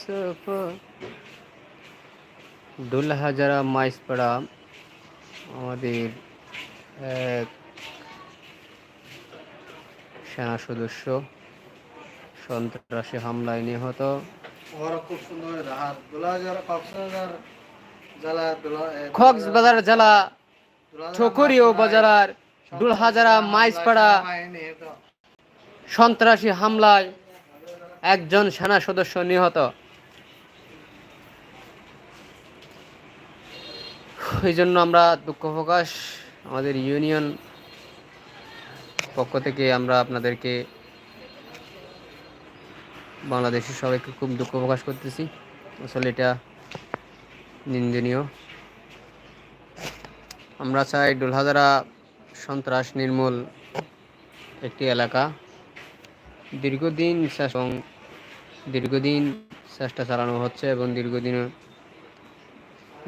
সফা দুলহাজারা মাইসপাড়া আমাদের এক সেনা সদস্য সন্ত্রাসী হামলায় নিহত। ওরা খুব সুন্দর রাহাত। দুলাহাজার কক্সবাজার জেলা কক্সবাজার জেলা ঠকুরি উপজেলার দুলহাজারা মাইসপাড়া সন্ত্রাসী হামলায় একজন সেনা সদস্য নিহত। এই জন্য আমরা দুঃখ প্রকাশ, আমাদের ইউনিয়ন পক্ষ থেকে আমরা আপনাদেরকে বাংলাদেশের সবাইকে খুব দুঃখ প্রকাশ করতেছি। আসলে এটা নিন্দনীয়। আমরা চাই ডোলহাজারা সন্ত্রাস নির্মূল একটি এলাকা। দীর্ঘদিন এবং দীর্ঘদিন চেষ্টা চালানো হচ্ছে এবং দীর্ঘদিন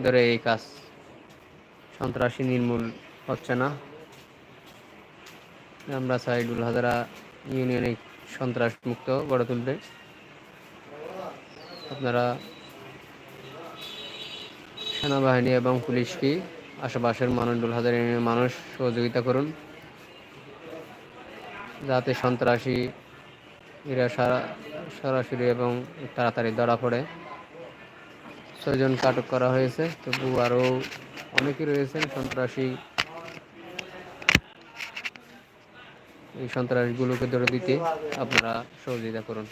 ধরে এই কাজ সন্ত্রাসী নির্মূল হচ্ছে না। আমরা চাই ডুলহাজারা ইউনিয়নে সন্ত্রাস মুক্ত গড়ে তুলতে আপনারা সেনাবাহিনী এবং পুলিশকে আশেপাশের মানুষ ডুলহাজার ইউনিয়নের মানুষ সহযোগিতা করুন। যাতে সন্ত্রাসী এরা সারা, সরাসরি এবং তাড়াতাড়ি ধরা পড়ে। ছয়জনকে আটক করা হয়েছে, তবু আরও অনেকে রয়েছেন সন্ত্রাসী। এই সন্ত্রাসগুলোকে ধরে দিতে আপনারা সহযোগিতা করুন।